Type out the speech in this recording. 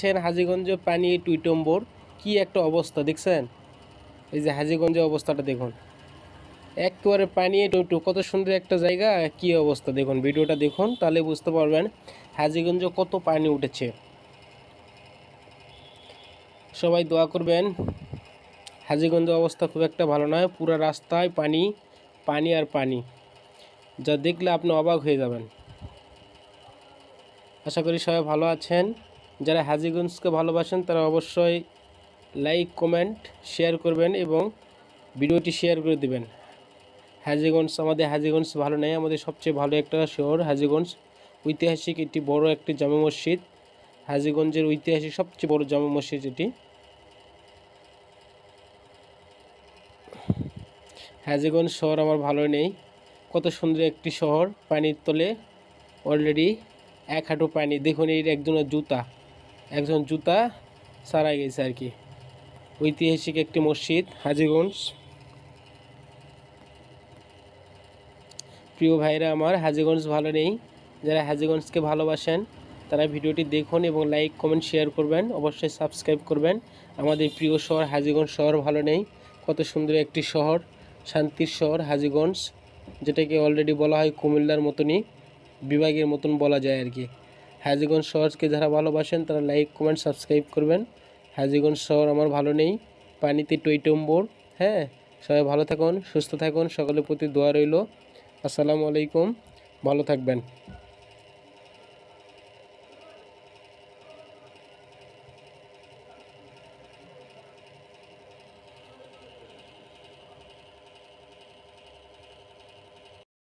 দেখছেন হাজিগঞ্জ পানি টুইটম্বর কি একটা অবস্থা, দেখছেন? এই যে হাজিগঞ্জের অবস্থাটা দেখুন। একেবারে পানি টুইটু কত সুন্দর একটা জায়গা, কি অবস্থা দেখুন, ভিডিওটা দেখুন, তাহলে বুঝতে পারবেন হাজিগঞ্জ কত পানি উঠেছে। সবাই দোয়া করবেন হাজিগঞ্জ অবস্থা খুব একটা ভালো নয়, পুরো রাস্তায় পানি পানি আর পানি। যা দেখলে আপনি অবাক হয়ে যাবেন। আশা করি সবাই ভালো আছেন। যারা হাজিগঞ্জকে ভালোবাসেন, তারা অবশ্যই লাইক কমেন্ট শেয়ার করবেন এবং ভিডিওটি শেয়ার করে দিবেন। হাজিগঞ্জ, আমাদের হাজিগঞ্জ ভালো নেই, আমাদের সবচেয়ে ভালো একটা শহর হাজিগঞ্জ। ঐতিহাসিক একটি বড় একটি জামা মসজিদ। হাজিগঞ্জের ঐতিহাসিক সবচেয়ে বড় জামা মসজিদ এটি। হাজিগঞ্জ শহর আমার ভালো নেই। কত সুন্দর একটি শহর, পানির তলে। অলরেডি এক হাঁটু পানি। দেখুন এই একজনের জুতা। একজন জুতা সারা গেছে আর কি। ঐতিহাসিক একটি মসজিদ, হাজিগঞ্জ। প্রিয় ভাইরা আমার, হাজিগঞ্জ ভালো নেই। যারা হাজিগঞ্জকে ভালোবাসেন, তারা ভিডিওটি দেখুন এবং লাইক, কমেন্ট, শেয়ার করবেন। অবশ্যই সাবস্ক্রাইব করবেন। আমাদের প্রিয় শহর, হাজিগঞ্জ শহর ভালো নেই। কত সুন্দর একটি শহর, শান্তির শহর, হাজিগঞ্জ, যেটাকে অলরেডি বলা হয় কুমিল্লার মতনই, বিভাগের মতন বলা যায় আর কি। হাজিগঞ্জ শহরকে যারা ভালোবাসেন তারা লাইক কমেন্ট সাবস্ক্রাইব করবেন। হাজিগঞ্জ শহর আমার ভালো নেই। পানিতে টইটম্বর হ্যাঁ সবাই ভালো থাকুন, সুস্থ থাকুন, সকলের প্রতি দোয়া রইল। আসসালামু আলাইকুম। ভালো থাকবেন।